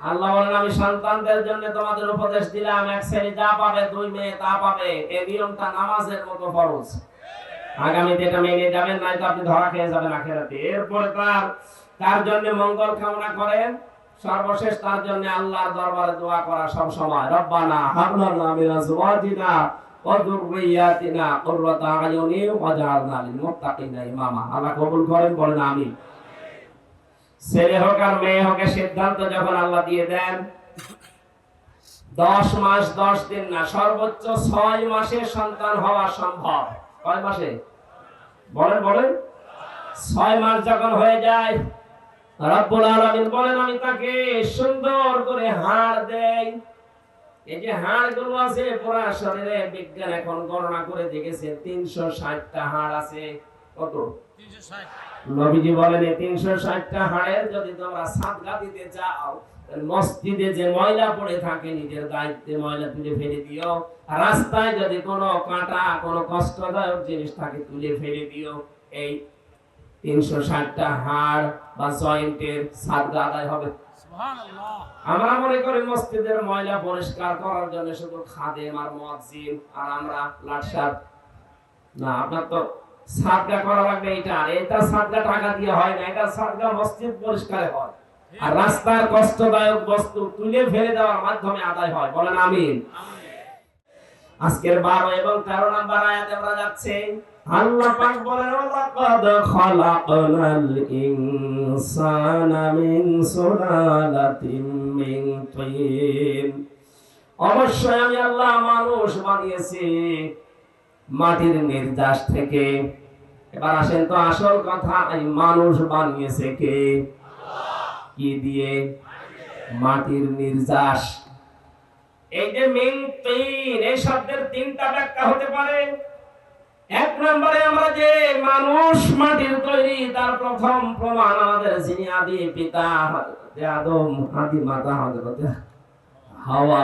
আল্লাহ বলেন, আমি সন্তানদের জন্য তোমাদের উপদেশ দিলাম, এক ছেলে যা পাবে দুই মেয়ে তা পাবে। এই নিয়মটা নামাজের মতো ফরজ। আগামীতে এটা মেনে যাবেন, নয়তো আপনি ধরা খেয়ে যাবেন আখেরাতে। এরপরে তার তার জন্য মঙ্গল কামনা করেন। সর্বশেষ তার জন্য আল্লাহর দরবারে দোয়া করা সব সময়। রব্বানা হাবলানা মিন আজওয়াজিনা ওয়া যুররিয়াতিনা কুররাতা আয়ুনি ওয়াজআলনা লিল মুত্তাকিনা ইমামা। আল্লাহ কবুল করেন, বলেন, আমিন। ছেলে হোক আর মেয়ে হোক সিদ্ধান্ত যখন আল্লাহ দিয়ে দেন, দশ মাস দশ দিন না, সর্বোচ্চ ছয় মাসে সন্তান হওয়া সম্ভব। কয় মাসে? বলেন বলেন। ছয় মাস যখন হয়ে যায়, রব্বুল আলামিন বলেন, আমি তাকে সুন্দর করে হাড় দেই। এই যে হাড়গুলো আছে, পুরা শরীরে বিজ্ঞান এখন গণনা করে দেখেছে তিনশো ষাটটা হাড় আছে। কত? নবীজি বলেন এই তিনশো ষাটটা হাড়ের যদি তোমরা সাদগা দিতে চাও মসজিদে যে ময়লা পড়ে থাকে নিজের দায়িত্বে ময়লা তুলে ফেলে দিও। রাস্তায় যদি কোনো কাঁটা কোনো কষ্টদায়ক জিনিস থাকে তুলে ফেলে দিও। এই তিনশো ষাটটা হাড় বা জয়েন্টের সাদগা আদায় হবে। আমরা মনে করি মসজিদের ময়লা পরিষ্কার করার জন্য শুধু খাদেম আর মুয়াজ্জিন আর আমরা লাটসার না আপনার তো সাদগা করা লাগবে এটা। এটা সাদগা টাকা দিয়ে হয় না, এটা সাদগা মসজিদ পরিষ্কারে হয়। আর রাস্তার কষ্টদায়ক বস্তু তুলে ফেলে দেওয়ার মাধ্যমে আদায় হয়। বলেন আমিন। আজকের বারো এবং তেরো নাম্বার আয়াতে আমরা যাচ্ছে। আল্লাহ পাক বলেন, ওয়ালাকাদ খালাকনাল ইনসানা মিন সুলালাতিন মিন তিন। অবশ্যই আমি আল্লাহ মানুষ বানিয়েছি। মাটির নির্যাস থেকে। এবার আসেন তো আসল কথা, এই মানুষ বানিয়েছে কে? কি দিয়ে? মাটির নির্যাস। এই যে মিন তিন, এই শব্দের তিনটা ব্যাখ্যা হতে পারে। এক নম্বরে আমরা যে মানুষ মাটির তৈরি, তার প্রথম প্রমাণ আমাদের যিনি আদি পিতা আদম, আদি মাতা, হযরতে হাওয়া,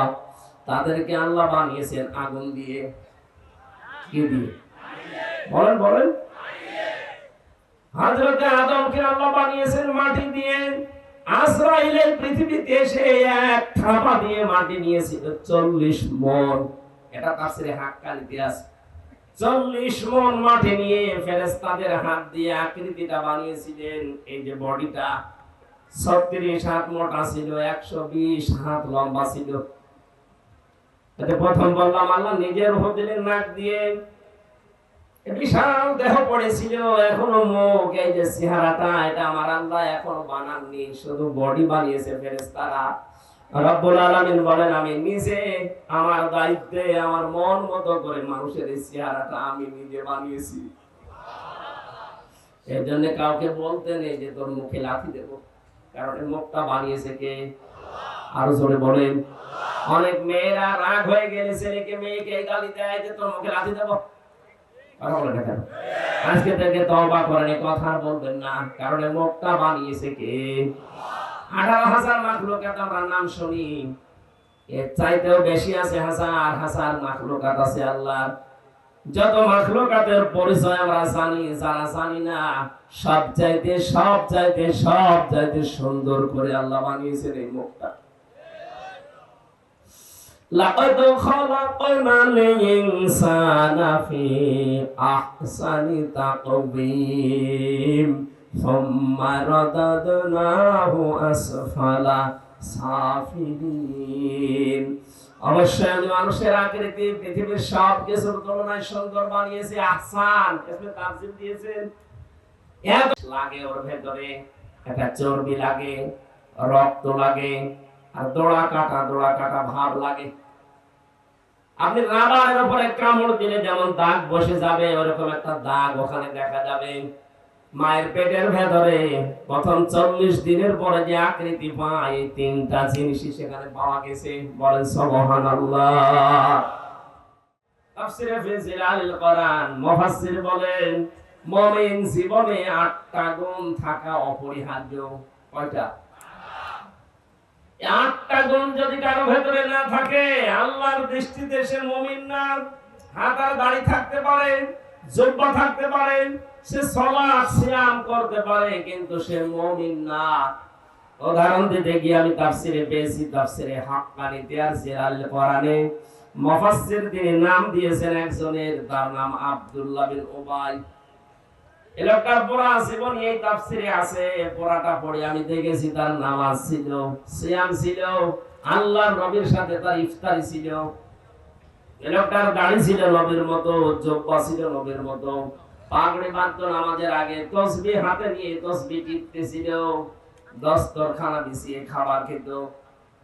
তাদেরকে আল্লাহ বানিয়েছেন আগুন দিয়ে। কি দিয়ে। বলেন বলেন। হযরতে আদমকে আল্লাহ বানিয়েছেন মাটি দিয়ে। পৃথিবীতে এসে এক থাপা দিয়ে মাটি নিয়েছিল, চল্লিশ মন। এটা আছে চল্লিশ মন নিয়ে ফেরেস্তাদের হাত দিয়ে আকৃতিটা বানিয়েছিলেন। এই যে বডিটা, ছত্রিশ হাত মোটা ছিল, একশো বিশ হাত লম্বা ছিল। এতে প্রথম বললাম আল্লাহ নিজের দিলেন নাক দিয়ে বিশাল দেহ পড়েছিল এখনও মুখ এই যে চেহারাটা এটা আমার আল্লাহ এখনও বানাননি শুধু বডি বানিয়েছে ফেরেস্তারা রব্বুল আলামিন বলেন আমি নিজে আমার দায়িত্বে আমার মন মতো করে মানুষের এই চেহারাটা আমি নিজে বানিয়েছি। এর জন্য কাউকে বলতে নেই যে তোর মুখে লাথি দেব কারণ মুখটা বানিয়েছে কে? আরও জোরে বলেন। অনেক মেয়েরা রাগ হয়ে গেলে ছেলেকে মেয়েকে গালি দেয় যে তোর মুখে লাথি দেবো? আজকে থেকে তওবা করেন কথা বলবেন না। কারণ মুখটা বানিয়েছে কে? আঠারো হাজার মাখলুকাত আমরা নাম শুনি। এর চাইতেও বেশি আছে হাজার হাজার মাখলুকাত আছে আল্লাহ। যত মাখলুকাতের পরিচয় আমরা জানি, যারা জানি না, সব চাইতে সব চাইতে সব চাইতে সুন্দর করে আল্লাহ বানিয়েছেন এই মুখটা। لقد خلقنا الإنسان في أحسن تقويم ثم رددناه أسفل সাফিলিন অবশ্যই আমি মানুষের আকৃতি পৃথিবীর সব কিছুর তুলনায় সুন্দর বানিয়েছি আহসান এসবে তাফসীর দিয়েছেন এক লাগে ওর ভেতরে একটা চর্বি লাগে রক্ত লাগে আর দোড়া কাটা দোড়া কাটা ভাব লাগে আপনি রাবারের উপরে কামড় দিলে যেমন দাগ বসে যাবে, ওরকম একটা দাগ ওখানে দেখা যাবে। মায়ের পেটের ভেতরে প্রথম চল্লিশ দিনের পরে যে আকৃতি পায়, এই তিনটা জিনিসই সেখানে পাওয়া গেছে। বলেন সবহান বলেন, মুমিন জীবনে আটটা গুণ থাকা অপরিহার্য। কয়টা? আটটা গুণ যদি কারও ভেতরে না থাকে, আল্লাহর দৃষ্টিতে সে মুমিন না। হাতার দাড়ি থাকতে পারে যোগ্য থাকতে পারে, সে সলাৎ সিয়াম করতে পারে, কিন্তু সে মুমিন না। উদাহরণ দিতে গিয়ে আমি তাফসিরে পেয়েছি, তাফসিরে হাক্কানিতে আর জিলাল কোরআনে মুফাসসির তিনি নাম দিয়েছেন একজনের, তার নাম আব্দুল্লাহ বিন উবাই। এই লোকটার জীবন এই তাফসিরে আছে পড়ে আমি দেখেছি তার নামাজ ছিল, সিয়াম ছিল, আল্লাহর নবীর সাথে তার ছিল। ছিল নবীর মতো, জব্বা ছিল নবীর মতো। পাগড়ি বাঁধতো নামাজের আগে, তসবি হাতে নিয়ে তসবি বিছিয়ে খাবার খেত।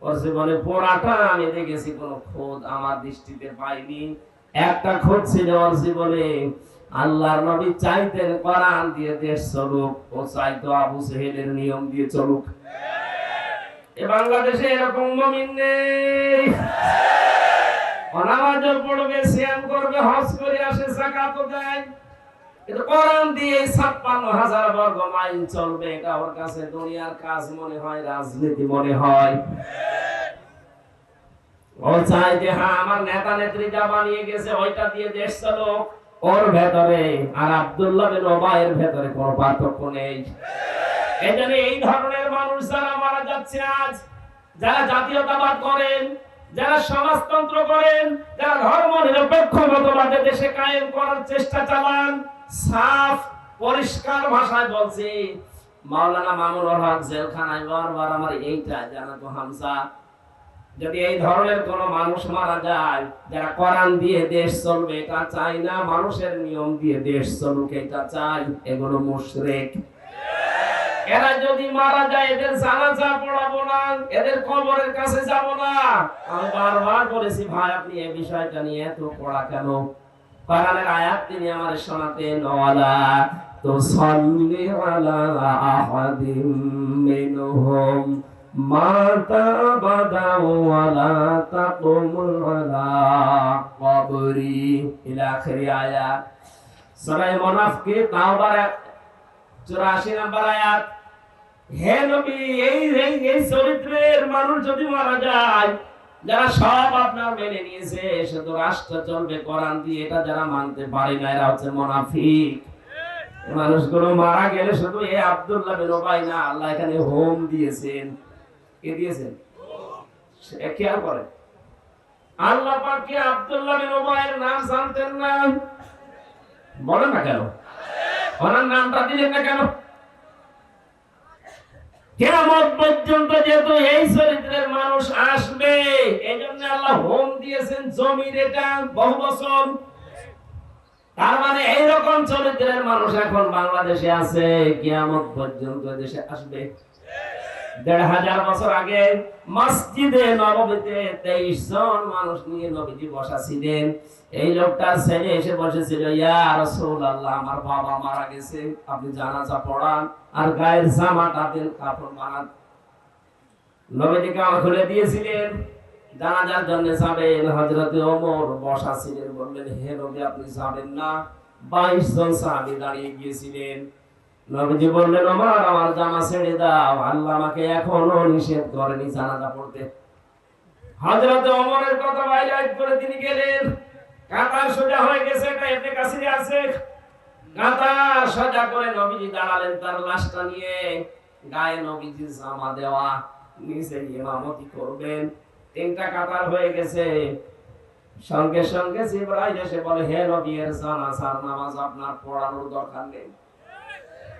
ওর জীবনে পোড়াটা আমি দেখেছি, কোনো খোঁজ আমার দৃষ্টিতে পাইনি। একটা খোঁজ ছিল ওর জীবনে আল্লাহর নবী চাইতেন কোরআন দিয়ে দেশ চলুক ও চাইতো আবু সেহেলের নিয়ম দিয়ে চলুক। এ বাংলাদেশে এরকম মমিন নেই। অনামাজও পড়বে করবে, হজ করে আসে, জাকাতও দেয়। কোরআন দিয়ে ছাপ্পান্ন হাজার বর্গ মাইল চলবে কাছে দুনিয়ার কাজ মনে হয়, রাজনীতি মনে হয়। ও চাই যে হ্যাঁ আমার নেতা নেত্রী যা বানিয়ে গেছে, ওইটা দিয়ে দেশ চলো ওর ভেতরে আর আব্দুল্লাহ বিন ওবায়ের ভেতরে কোনো পার্থক্য নেই। জন্য এই ধরনের মানুষ যারা মারা যাচ্ছে আজ, যারা জাতীয়তাবাদ করেন, যারা সমাজতন্ত্র করেন, যারা ধর্ম নিরপেক্ষ মতবাদে দেশে কায়েম করার চেষ্টা চালান, সাফ, পরিষ্কার ভাষায় বলছি, মাওলানা মামুনুল হক জেলখানায় বারবার আমার এইটা জানাতো হামসা যদি এই ধরনের কোন মানুষ মারা যায়, যারা কোরআন দিয়ে দেশ চলবে, এটা চাই না মানুষের নিয়ম দিয়ে দেশ চলুক, এটা চাই এগুলো মুশরিক। এরা যদি মারা যায়, এদের জানাজা পড়াবো না, এদের কবরের কাছে যাব না। আমি বারবার বলেছি, ভাই, আপনি এই বিষয়টা নিয়ে এত পড়া কেন? কোরআনের আয়াত তিনি আমার শোনাতেন ওয়ালা তুসাল্লি আলা আহাদিম মিনহুম। মাতা বাদা ওয়ালা তাকুম আলা কবরি ইলা আখিরি আয়াত সূরা মুনাফিক তাওবার 84 নম্বর আয়াত হে নবী এই এই এই চরিত্রের মানুষ যদি মারা যায় যারা সব আপনার মেনে নিয়েছে শুধু রাষ্ট্র চলবে কোরআন দিয়ে এটা যারা মানতে পারে না এরা হচ্ছে মুনাফিক মানুষগুলো মারা গেলে শুধু এ আব্দুল্লাহ বিন উবাই না আল্লাহ এখানে হোম দিয়েছেন। কে দিয়েছেন? আল্লাহ আব্দুল্লাহ বিন নাম জানতেন না। বলেন না কেন? ওনার নামটা দিলেন না কেন? কেমন পর্যন্ত যেহেতু এই চরিত্রের মানুষ আসবে এই জন্য আল্লাহ হোম দিয়েছেন জমির এটা বহু বছর। তার মানে এইরকম চরিত্রের মানুষ এখন বাংলাদেশে আছে, কিয়ামত পর্যন্ত দেশে আসবে। দেড় হাজার বছর আগে মসজিদে নবমীতে তেইশ জন মানুষ নিয়ে নবীজি বসা ছিলেন এই লোকটার ছেলে এসে বসেছিল, ইয়া রাসূলুল্লাহ, আমার বাবা মারা গেছে, আপনি জানাজা পড়ান আর গায়ের জামাটা দেন, কাপড় বানান। নবীজি কাপড় খুলে দিয়েছিলেন। জানাজার জন্য যাবেন, হযরতে ওমর বসা ছিলেন বললেন, হে নবী, আপনি যাবেন না। বাইশ জন সাহাবী দাঁড়িয়ে গিয়েছিলেন। নবীজি বললেন, ওমর, আমার জামা ছেড়ে দাও। আল্লাহ আমাকে এখনও নিষেধ করেনি জানাজা পড়তে। হযরতে ওমরের কথা বাইরে করে তিনি গেলেন। কাতার সোজা হয়ে গেছে, এটা এতে কাছে আছে। কাতার সোজা করে নবীজি দাঁড়ালেন তার লাশটা নিয়ে। গায়ে নবীজি জামা দেওয়া, নিচে ইমামতি করবেন। তিনটা কাতার হয়ে গেছে। সঙ্গে সঙ্গে জিবরাইল এসে বলে, হে নবী, এর জানাজার নামাজ আপনার পড়ানোর দরকার নেই।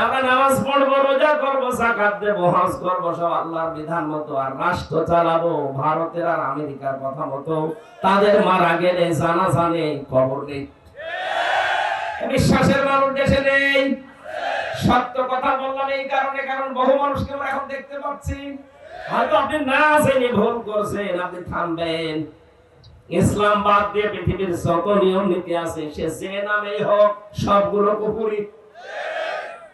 আমরা নামাজ পড়ব, রোজা করব জাকাত দেবো, হজ করব, সব আল্লাহর বিধান মতো আর রাষ্ট্র চালাবো, ভারতের আর আমেরিকার কথা মতো, তাদের মারা গেলে জানাজা নেই, খবর নেই। বিশ্বাসের মানুষ দেশে নেই। সত্য কথা বললাম এই কারণে, কারণ বহু মানুষকে আমরা এখন দেখতে পাচ্ছি। হয়তো আপনি না জেনে ভুল করছেন, আপনি থামবেন। ইসলাম বাদ দিয়ে পৃথিবীর যত নিয়ম নীতি আছে, সে যে নামেই হোক, সবগুলো কুপুরি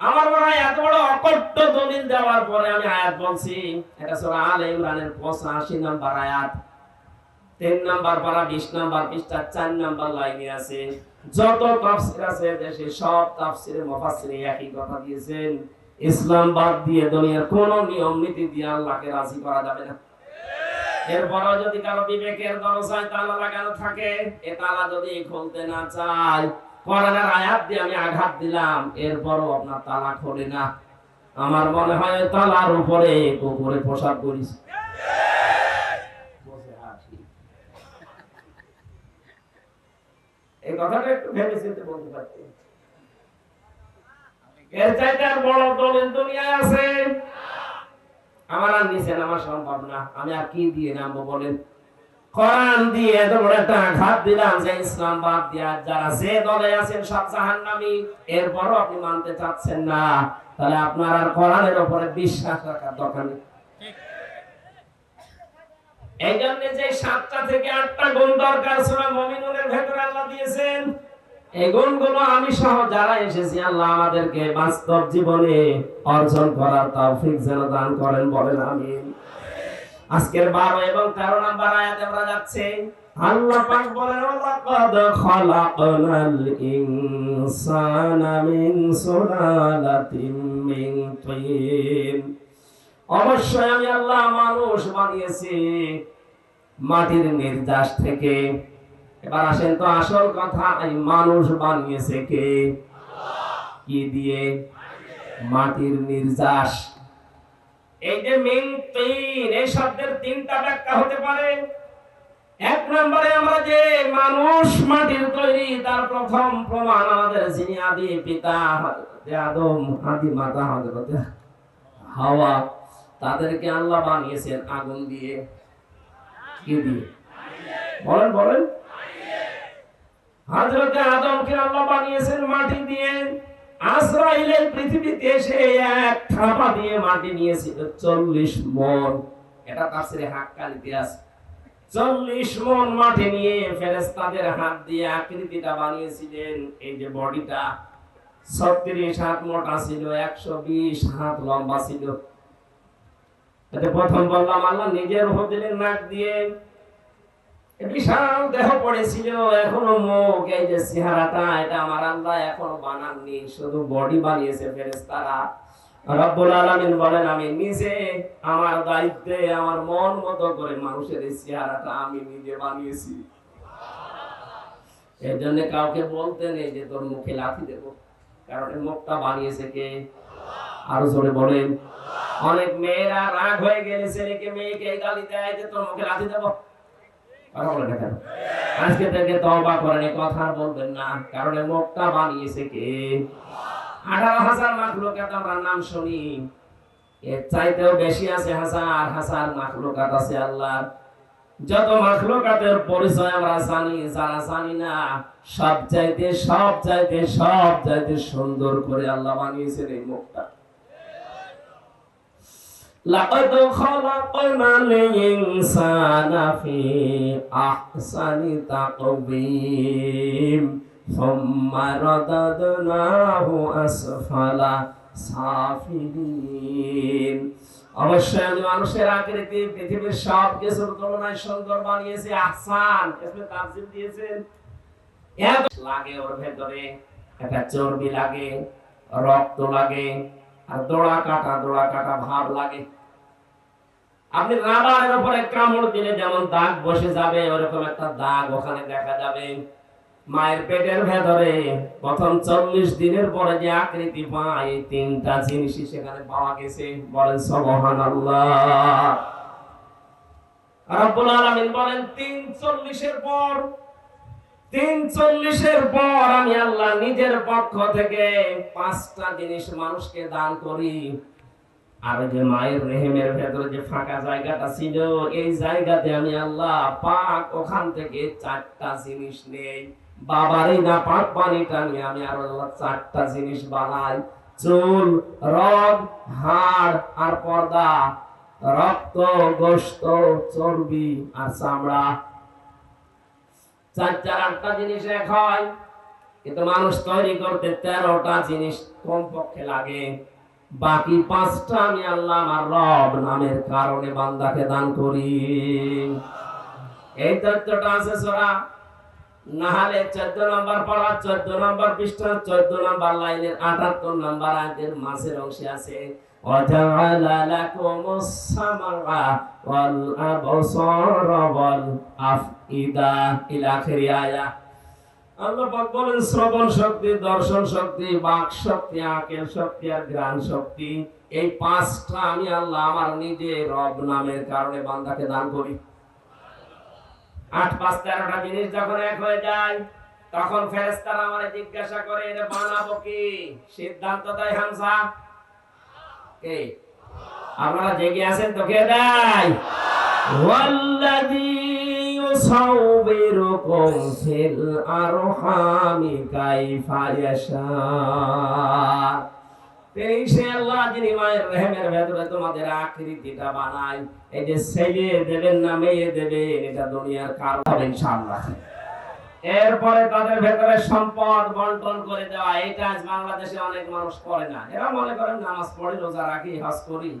আমার মনে হয় এত বড় অকট্ট দলিল দেওয়ার পরে আমি আয়াত বলছি, এটা সূরা আলে ইমরানের 85 নম্বর আয়াত। তিন নাম্বার পারা, বিশ নাম্বার পৃষ্ঠা, চার নাম্বার লাইনে আছে। যত তাফসির আছে দেশে সব তাফসিরে মুফাসসিরে একই কথা দিয়েছেন। ইসলাম বাদ দিয়ে দুনিয়ার কোন নিয়ম নীতি দিয়ে আল্লাহকে রাজি করা যাবে না। এরপরও যদি কারও বিবেকের দরজায় তালা লাগানো থাকে, এ তালা যদি খুলতে না চায় কোরআনের আয়াত দিয়ে আমি আঘাত দিলাম, এরপরও আপনার না। আমার মনে হয় তালার উপরে বসে এই কথাটা একটু ভেবে বলতে পারছি আর আমার আর নিচে নামা সম্ভব না। আমি আর কি দিয়ে নামবো বলেন? কোরআন দিয়ে এত একটা আঘাত দিলাম যে ইসলাম বাদ দিয়া যারা যে দলে আছেন সব জাহান্নামী, এরপরও আপনি মানতে চাচ্ছেন না। তাহলে আপনার আর কোরআনের উপরে বিশ্বাস রাখার দরকার নেই। এই জন্য যে সাতটা থেকে আটটা গুণ দরকার ভেতরে আল্লাহ দিয়েছেন। এই গুণগুলো আমি সহ যারা এসেছি, আল্লাহ আমাদেরকে বাস্তব জীবনে অর্জন করার তৌফিক যেন দান করেন, বলেন আমিন। আজকের 12 এবং 13 নাম্বার আয়াতে আমরা যাচ্ছি। আল্লাহ অবশ্যই মানুষ বানিয়েছি মাটির নির্যাস থেকে। এবার আসেন তো আসল কথা, এই মানুষ বানিয়েছে কে? কি দিয়ে? মাটির নির্যাস এই যে মিন তিন, এই শব্দের তিনটা ব্যাখ্যা হতে পারে। এক নম্বরে আমরা যে মানুষ মাটির তৈরি, তার প্রথম প্রমাণ আমাদের যিনি আদি পিতা আদম, আদি মাতা, হযরতে হাওয়া। তাদেরকে আল্লাহ বানিয়েছেন আগুন দিয়ে। কি দিয়ে? বলেন বলেন। হযরতে আদমকে আল্লাহ বানিয়েছেন মাটি দিয়ে। আজরাইল এই পৃথিবীতে এসে এক থাপা দিয়ে মাটি নিয়েছিল। চল্লিশ মন। এটা তাফসিরে হাক্কালিতে আছে চল্লিশ মন মাটি নিয়ে ফেরেশতাদের হাত দিয়ে আকৃতিটা বানিয়েছিলেন। এই যে বডিটা, ছত্রিশ হাত মোটা ছিল, একশো বিশ হাত লম্বা ছিল। প্রথম বললাম, আল্লাহ নিজের দিলেন নাক দিয়ে। বিশাল দেহ পড়েছিল এখনও মুখ এই যে চেহারাটা এটা আমার আল্লাহ এখনও বানাননি শুধু বডি বানিয়েছে ফেরেশতারা। রব্বুল আলামিন বলেন আমি নিজে আমার দায়িত্বে আমার মন মতো করে মানুষের এই চেহারাটা আমি নিজে বানিয়েছি। এর জন্য কাউকে বলতে নেই যে তোর মুখে লাথি দেব। কারণ এই মুখটা বানিয়েছে কে? আরও জোরে বলেন অনেক মেয়েরা রাগ হয়ে গেলে ছেলেকে মেয়েকে গালি দেয় যে তোর মুখে লাথি দেবো? আজকে থেকে তওবা করেন কথা বলবেন না। কারণ এই বানিয়েছে কে? আঠারো হাজার মাখলুকাত আমরা নাম শুনি। এর চাইতেও বেশি আছে হাজার হাজার মাখলুকাত আছে আল্লাহ যত মাখলুকাতের পরিচয় আমরা জানি, যারা জানি না, সব চাইতে সব চাইতে সব চাইতে সুন্দর করে আল্লাহ বানিয়েছেন এই মুখটা لقد خلقنا الإنسان في أحسن تقويم ثم رددناه أسفل سافلين অবশ্যই আমি মানুষের আকৃতি পৃথিবীর সব কিছুর তুলনায় সুন্দর বানিয়েছি আহসান এসবে তাফসীর দিয়েছেন এত লাগে ওর ভেতরে একটা চর্বি লাগে রক্ত লাগে আর দোড়া কাটা দোড়া কাটা ভাব লাগে আপনি রাবারের উপরে কামড় দিলে যেমন দাগ বসে যাবে, ওরকম একটা দাগ ওখানে দেখা যাবে। মায়ের পেটের ভেতরে প্রথম চল্লিশ দিনের পরে যে আকৃতি পায়, এই তিনটা জিনিসই সেখানে পাওয়া গেছে। বলেন সবহান রব্বুল আলামিন বলেন, তিন চল্লিশের পর, তিন চল্লিশের পর আমি আল্লাহ নিজের পক্ষ থেকে পাঁচটা জিনিস মানুষকে দান করি। আর যে মায়ের রেহেমের ভেতরে যে ফাঁকা জায়গাটা ছিল, এই জায়গাতে আমি আল্লাহ পাক ওখান থেকে চারটা জিনিস নেই। বাবারই না, পাক পানিটা নিয়ে আমি আরও চারটা জিনিস বানাই। চুল, রগ, হাড় আর পর্দা, রক্ত গোস্ত চর্বি আর চামড়া। চার চার আটটা জিনিস এক হয়। কিন্তু মানুষ তৈরি করতে তেরোটা জিনিস কমপক্ষে লাগে। বাকি পাঁচটা আমি আল্লাহ আমার রব নামের কারণে বান্দাকে দান করি এই তথ্যটা আছে সোরা নাহলে চোদ্দ নম্বর পড়া চোদ্দ নম্বর পৃষ্ঠা চোদ্দ নম্বর লাইনের আটাত্তর নম্বর আয়াতের মাঝের অংশে আছে وجعل لكم السمع والأبصار والأفئدة إلى آخر آية আল্লাহ পাক বলেন, শ্রবণ শক্তি, দর্শন শক্তি, বাক শক্তি, আকেল শক্তি আর জ্ঞান শক্তি, এই পাঁচটা আমি আল্লাহ আমার নিজে রব নামের কারণে বান্দাকে দান করি। আট, পাঁচ, তেরোটা জিনিস যখন এক হয়ে যায়, তখন ফেরেস্তারা আমারে জিজ্ঞাসা করে এটা বানাবো কি? সিদ্ধান্ত দেয় হামসা কে? আপনারা জেগে আছেন তো? কে দেয়? يصوركم في الأرحام كيف يشاء তিনি সে আল্লাহ যিনি মায়ের রেহেমের ভেতরে তোমাদের আকৃতিটা বানায় এই যে ছেলে দেবেন না মেয়ে দেবেন এটা দুনিয়ার কারণ হবে ইনশাআল্লাহ এরপরে তাদের ভেতরে সম্পদ বন্টন করে দেওয়া এটা আজ বাংলাদেশে অনেক মানুষ করে না এরা মনে করেন নামাজ পড়ি রোজা রাখি হজ করি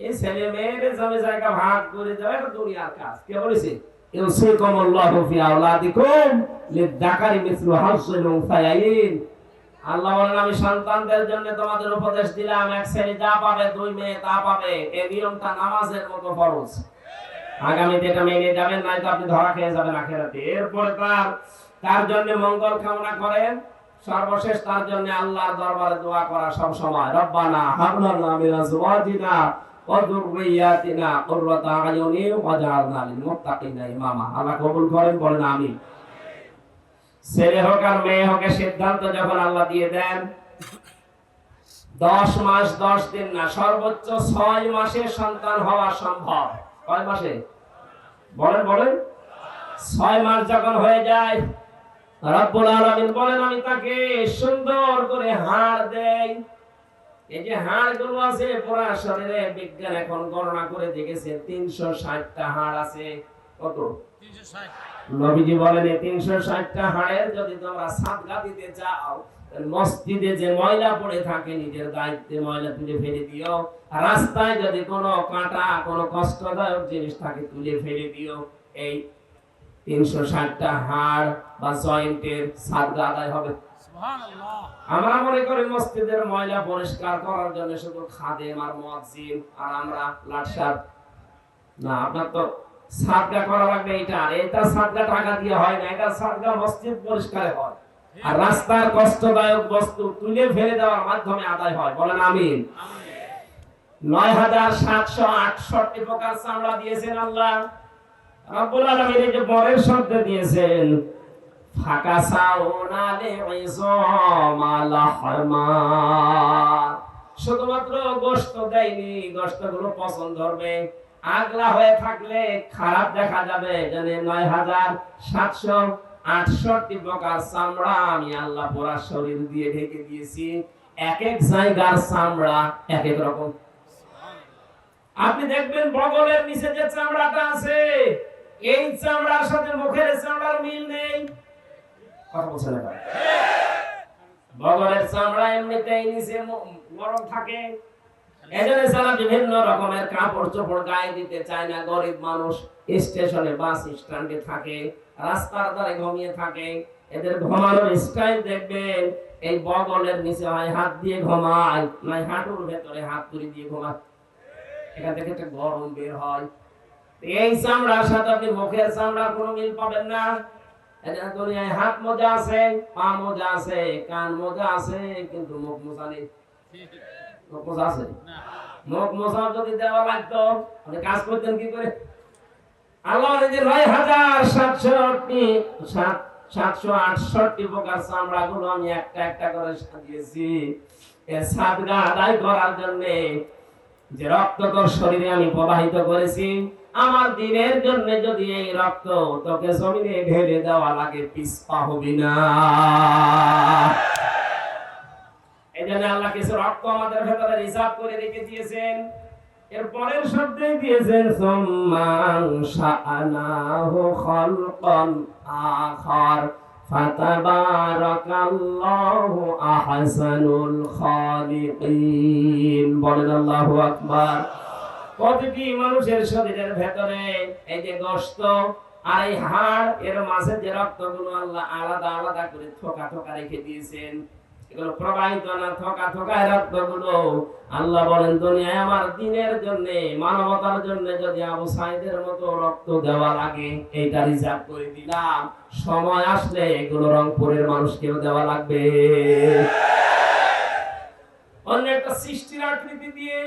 এই ছেলে মেয়েদের জমি জায়গা ভাগ করে দেওয়া এটা দুনিয়ার কাজ কে বলেছে ইউসিকুম আল্লাহু ফি আওলাদিকুম লিযাকারি উনসায়াইন আল্লাহ বলেন, আমি সন্তানদের জন্য তোমাদের উপদেশ দিলাম, এক যা পাবে দুই মেয়ে তা পাবে। নিয়মটা নামাজের মতো ফরজ। মেনে যাবেন আপনি ধরা খেয়ে যাবেন আখেরাতে। এরপরে তার তার জন্য মঙ্গল কামনা করেন। সর্বশেষ তার জন্য আল্লাহর দরবারে দোয়া করা সব সময়। রব্বানা আল্লাহ কবুল করেন, বলেন আমিন। ছেলে হোক আর মেয়ে হোক সিদ্ধান্ত যখন আল্লাহ দিয়ে দেন, দশ মাস দশ দিন না, সর্বোচ্চ ছয় মাসে সন্তান হওয়া সম্ভব। কয় মাসে? বলেন বলেন। ছয় মাস যখন হয়ে যায়, রব্বুল আলামিন বলেন, আমি তাকে সুন্দর করে হাড় দেই এই যে আছে, পুরা শরীরে বিজ্ঞান এখন গণনা করে দেখেছে, তিনশো ষাটটা হাড় আছে। কত? নবীজি বলেন, এই তিনশো ষাটটা হাড়ের যদি তোমরা মসজিদে যে ময়লা পড়ে থাকে, নিজের দায়িত্বে ময়লা তুলে ফেলে দিও। রাস্তায় যদি কোনো কাঁটা, কোনো কষ্টদায়ক জিনিস থাকে, তুলে ফেলে দিও। এই তিনশো ষাটটা হাড় বা জয়েন্টের সাদগা আদায় হবে। আমরা মনে করি মসজিদের ময়লা পরিষ্কার করার জন্য শুধু খাদেম আর মুয়াজ্জিন আর আমরা লাটসার। না আপনার তো সাদগা করা লাগবে এটা। আর এটা সাদগা টাকা দিয়ে হয় না এটা সাদগা মসজিদ পরিষ্কারে হয়। আর রাস্তার কষ্টদায়ক বস্তু তুলে ফেলে দেওয়ার মাধ্যমে আদায় হয়। বলেন আমিন। নয় হাজার সাতশো আটষট্টি প্রকার চামড়া দিয়েছেন আল্লাহ। রব্বুল আলামিন এই যে বরের শব্দ দিয়েছেন শুধুমাত্র গোশত দেয়নি, গোশতগুলো পছন্দ হবে। আগলা হয়ে থাকলে খারাপ দেখা যাবে জানে নয় হাজার সাতশো আটষট্টি প্রকার চামড়া আমি আল্লাহ পোড়া শরীর দিয়ে ঢেকে দিয়েছি। এক এক জায়গার চামড়া এক এক রকম। আপনি দেখবেন বগলের নিচে যে চামড়াটা আছে, এই চামড়ার সাথে মুখের চামড়ার মিল নেই। চামড়া গরম এই বগলের নিচে হয় হাত দিয়ে ঘুমায়, নয় হাঁটুর ভেতরে হাত তুলে দিয়ে ঘুমায়। এখান থেকে গরম বের হয়। এই চামড়ার সাথে আপনি মুখের চামড়ার কোনো মিল পাবেন না। দুনিয়ায় হাত মোজা আছে, পা আছে, কান আছে, কিন্তু মুখ নেই। মুখ আছে? মুখ যদি দেওয়া লাগতো, আপনি কাজ করতেন কি করে? আল্লাহ নয় হাজার সাতষট্টি সাত, সাতশো আটষট্টি প্রকার চামড়া গুলো আমি একটা একটা করে সাজিয়েছি। এ সাতগা আদায় করার জন্য যে রক্ত তোর শরীরে আমি প্রবাহিত করেছি আমার দিনের জন্য যদি এই রক্ত তোকে জমিনে ঢেলে দেওয়া লাগে, পিসপা হবি না। এই জন্য আল্লাহ কিছু রক্ত আমাদের ভেতরে রিজার্ভ করে রেখে দিয়েছেন। এর পরের শব্দে দিয়েছেন, সুম্মান আহসানুল খালিকিন। বলেন আল্লাহু আকবার। প্রতিটি মানুষের শরীরের ভেতরে এই যে গোশত আর এই হাড়, এর মাঝে যে রক্তগুলো আল্লাহ আলাদা আলাদা করে থোকা থোকা রেখে দিয়েছেন, এগুলো প্রবাহিত না আল্লাহ বলেন, দুনিয়ায় আমার দিনের জন্য, মানবতার জন্য যদি আবু সাইদের মতো রক্ত দেওয়া লাগে, এইটা রিজার্ভ করে দিলাম। সময় আসলে এগুলো রংপুরের মানুষকেও দেওয়া লাগবে। অন্য একটা সৃষ্টির আকৃতি দিয়ে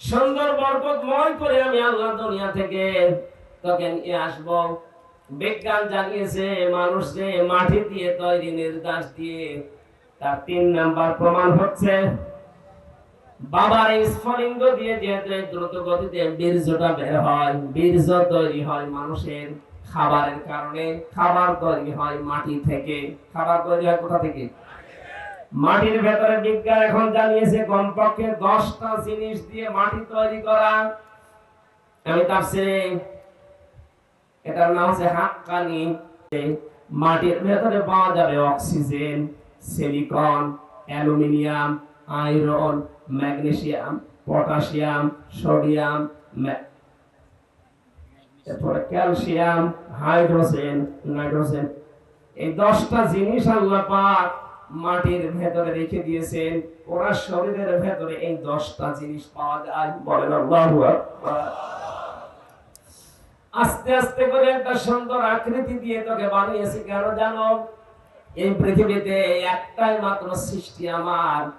সুন্দর বরকতময় করে আমি আল্লাহ দুনিয়া থেকে তোকে নিয়ে আসব। বিজ্ঞান জানিয়েছে মানুষ যে মাটি দিয়ে তৈরি নির্দাস দিয়ে। তার তিন নাম্বার প্রমাণ হচ্ছে, বাবার স্ফলিঙ্গ দিয়ে যেহেতু দ্রুত গতিতে বীর্যটা বের হয়, বীর্য তৈরি হয় মানুষের খাবারের কারণে। খাবার তৈরি হয় মাটি থেকে। খাবার তৈরি হয় কোথা থেকে? মাটির ভেতরে বিজ্ঞান এখন জানিয়েছে কমপক্ষে দশটা জিনিস দিয়ে মাটি তৈরি করা। আমি তাফসিরে এটার নাম হচ্ছে হাক্কানি। মাটির ভেতরে পাওয়া যাবে oxygen, silicon, aluminium, iron, magnesium, potassium, sodium তারপরে ক্যালসিয়াম, হাইড্রোজেন, নাইট্রোজেন। এই দশটা জিনিস আল্লাহ মাটির ভেতরে রেখে দিয়েছেন। ওরা শরীরের ভেতরে এই দশটা জিনিস পাওয়া যায়। বলেন আস্তে আস্তে করে একটা সুন্দর আকৃতি দিয়ে তোকে বানিয়েছি। কেন জানো? এই পৃথিবীতে একটাই মাত্র সৃষ্টি আমার,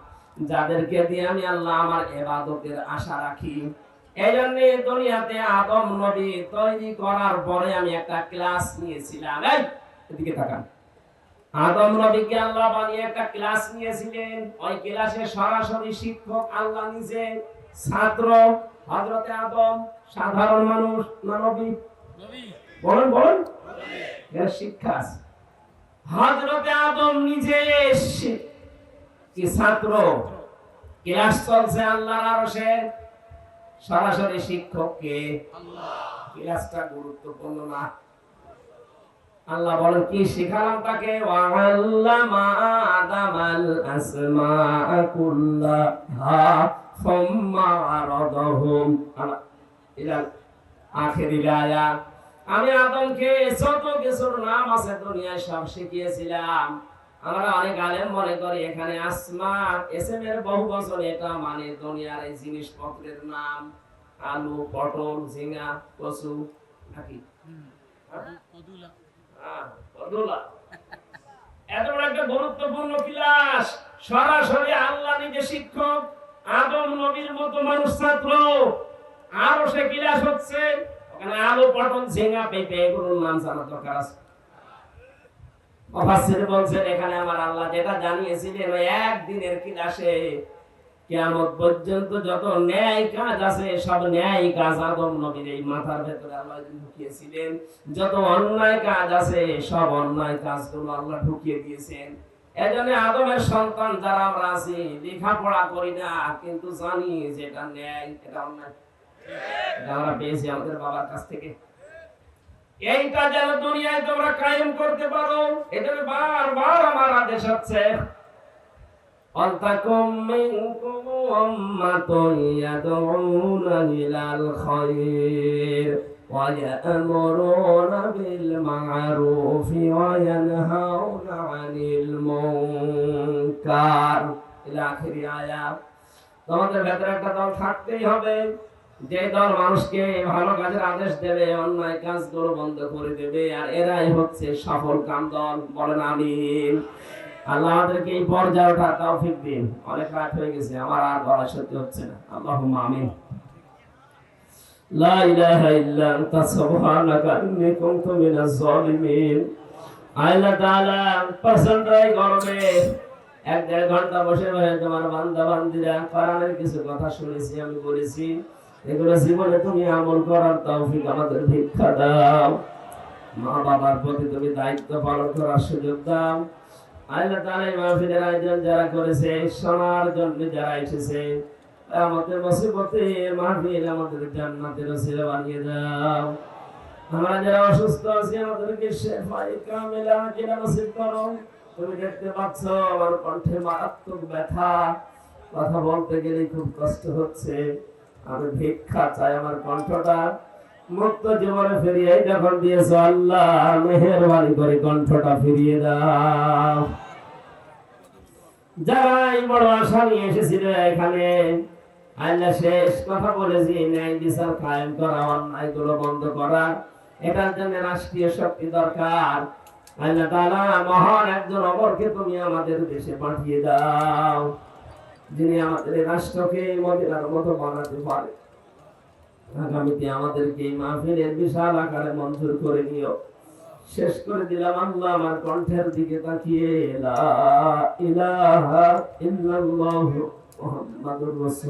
যাদেরকে দিয়ে আমি আল্লাহ আমার এবাদতের আশা রাখি। এই জন্য দুনিয়াতে আদম নবী তৈরি করার পরে আমি একটা ক্লাস নিয়েছিলাম। এই, এদিকে তাকান। আদম নবীকে আল্লাহ বানিয়ে একটা ক্লাস নিয়েছিলেন। ওই ক্লাসে সরাসরি শিক্ষক আল্লাহ নিজে ছাত্র হযরতে আদম সাধারণ মানুষ না নবী। বলেন বলেন। এর শিক্ষা আছে। হযরতে আদম নিজে কি ছাত্র? ক্লাস চলছে আল্লাহর আরশে। সরাসরি শিক্ষককে ক্লাসটা গুরুত্বপূর্ণ না। আল্লাহ বলেন কি শিখালাম তাকে? ওয়াল্লামা আদামাল আসমাআ কুল্লাহা সুম্মা আরাদাহুম। ইলা আখিরিল আয়াত আমি আদমকে যত কিছুর নাম আছে দুনিয়ায় সব শিখিয়েছিলাম। আমরা অনেক আলেম মনে করি এখানে আসমা এসএম এর বহু বছর এটা মানে দুনিয়ার এই জিনিসপত্রের নাম। আলু পটল ঝিঙা কচু নাকি। এত বড় একটা গুরুত্বপূর্ণ ক্লাস সরাসরি আল্লাহ নিজে শিক্ষক, আদম নবীর মতো মানুষ ছাত্র। আরও সে ক্লাস হচ্ছে, ওখানে আলু ঝিঙ্গা পেঁপে নাম জানা দরকার আছে। বলছেন, এখানে আমার আল্লাহ যেটা জানিয়েছিলেন একদিনের ক্লাসে কিয়ামত পর্যন্ত যত ন্যায় কাজ আছে, সব ন্যায় কাজ আদম নবীর এই মাথার ভেতরে আল্লাহ ঢুকিয়েছিলেন। যত অন্যায় কাজ আছে, সব অন্যায় কাজগুলো আল্লাহ ঢুকিয়ে দিয়েছেন। এজন্য আদমের সন্তান যারা আমরা আছি, লেখাপড়া করি না, কিন্তু জানি যে এটা ন্যায়, এটা অন্যায়। আমরা পেয়েছি আমাদের বাবার কাছ থেকে। এইটা যেন দুনিয়ায় তোমরা কায়েম করতে পারো এটা বারবার আমার আদেশ হচ্ছে ولتكن منكم أمة يدعون إلى الخير ويأمرون بالمعروف وينهون عن المنكر إلى آخر آيات তোমাদের ভেতরে একটা দল থাকতেই হবে যে দল মানুষকে ভালো কাজের আদেশ দেবে অন্যায় কাজগুলো বন্ধ করে দেবে আর এরাই হচ্ছে সফল কাম দল বলেন আমিন আল্লাহ আমাদেরকে এই পর্যায়ে ওঠা তৌফিক দিন। অনেক রাত হয়ে গেছে, আমার আর হচ্ছে না। আমিন। আল্লাহ তাআলা পছন্দই গরমে এক দেড় ঘণ্টা বসে বসে তোমার বান্দা বান্দিরা কোরআনের কিছু কথা শুনেছি, আমি বলেছি, এগুলো জীবনে তুমি আমল করার তৌফিক আমাদের ভিক্ষা দাও। মা বাবার প্রতি তুমি দায়িত্ব পালন করার সুযোগ দাও। আল্লাহ তাআলা মাহফিলের আয়োজন যারা করেছে শোনার জন্য যারা এসেছে, আমাদের মুসিবতে মাহফিল আমাদের জান্নাতের বানিয়ে দাও। আমরা যারা অসুস্থ আছি, আমাদেরকে শেফাই কামিলা জিলা নসিব করো। তুমি দেখতে পাচ্ছ আমার কণ্ঠে মারাত্মক ব্যথা। কথা বলতে গেলে খুব কষ্ট হচ্ছে। আমি ভিক্ষা চাই আমার কণ্ঠটা। মুক্ত জীবনে ফিরিয়ে যখন দিয়েছ আল্লাহ, মেহেরবানি করে কণ্ঠটা ফিরিয়ে দাও। যারা এই বড় আশা নিয়ে এসেছিল এখানে, আল্লাহ শেষ কথা বলেছি, ন্যায় বিচার কায়েম করা বন্ধ করা, এটার জন্য রাষ্ট্রীয় শক্তি দরকার। আল্লাহ তাআলা মহান একজন অমরকে তুমি আমাদের দেশে পাঠিয়ে দাও, যিনি আমাদের রাষ্ট্রকে মদিনার মতো বানাতে পারে। আগামীতে আমাদেরকে এই মাহফিলের বিশাল আকারে মঞ্জুর করে নিও। শেষ করে দিলাম আল্লাহ আমার কণ্ঠের দিকে তাকিয়ে। লা ইলাহা ইল্লাল্লাহু মুহাম্মাদুর রাসূল।